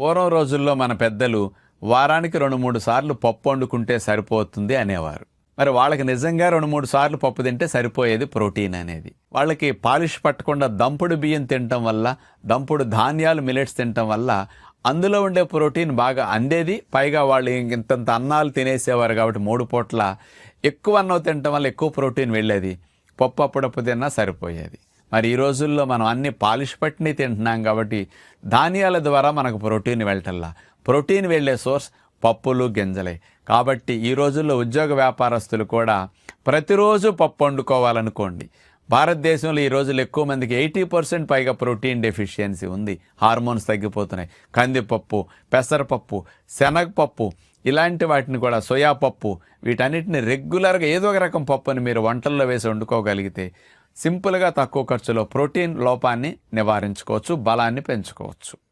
పూర్వం రోజుల్లో మన పెద్దలు వారానికి రెండు మూడు సార్లు పప్పు వండుకుంటే సరిపోతుంది అనేవారు. మరి వాళ్ళకి నిజంగా రెండు మూడు సార్లు పప్పు తింటే సరిపోయేది ప్రోటీన్ అనేది. వాళ్ళకి పాలిష్ పట్టకుండా దంపుడు బియ్యం తినటం వల్ల దంపుడు ధాన్యాలు మిలెట్స్ తినటం వల్ల అందులో ఉండే ప్రోటీన్ బాగా అందేది. పైగా వాళ్ళు ఇంతంత అన్నాలు తినేసేవారు కాబట్టి మూడు పూట్ల ఎక్కువ అన్నం తినటం వల్ల ఎక్కువ ప్రోటీన్ వెళ్ళేది. పప్పు అప్పుడప్పుడు తిన్నా సరిపోయేది. మరి ఈ రోజుల్లో మనం అన్ని పాలిష్ పట్టిని తింటున్నాం కాబట్టి ధాన్యాల ద్వారా మనకు ప్రోటీన్ వెళ్ళటల్లా ప్రోటీన్ వెళ్ళే సోర్స్ పప్పులు గింజలే. కాబట్టి ఈ రోజుల్లో ఉద్యోగ వ్యాపారస్తులు కూడా ప్రతిరోజు పప్పు వండుకోవాలనుకోండి. భారతదేశంలో ఈ రోజుల్లో ఎక్కువ మందికి ఎయిటీ పర్సెంట్ పైగా ప్రోటీన్ డెఫిషియన్సీ ఉంది. హార్మోన్స్ తగ్గిపోతున్నాయి. కందిపప్పు పెసరపప్పు శనగపప్పు ఇలాంటి వాటిని కూడా సోయా పప్పు వీటన్నిటిని రెగ్యులర్గా ఏదో ఒక రకం పప్పుని మీరు వంటల్లో వేసి వండుకోగలిగితే సింపుల్గా తక్కువ ఖర్చులో ప్రోటీన్ లోపాన్ని నివారించుకోవచ్చు బలాన్ని పెంచుకోవచ్చు.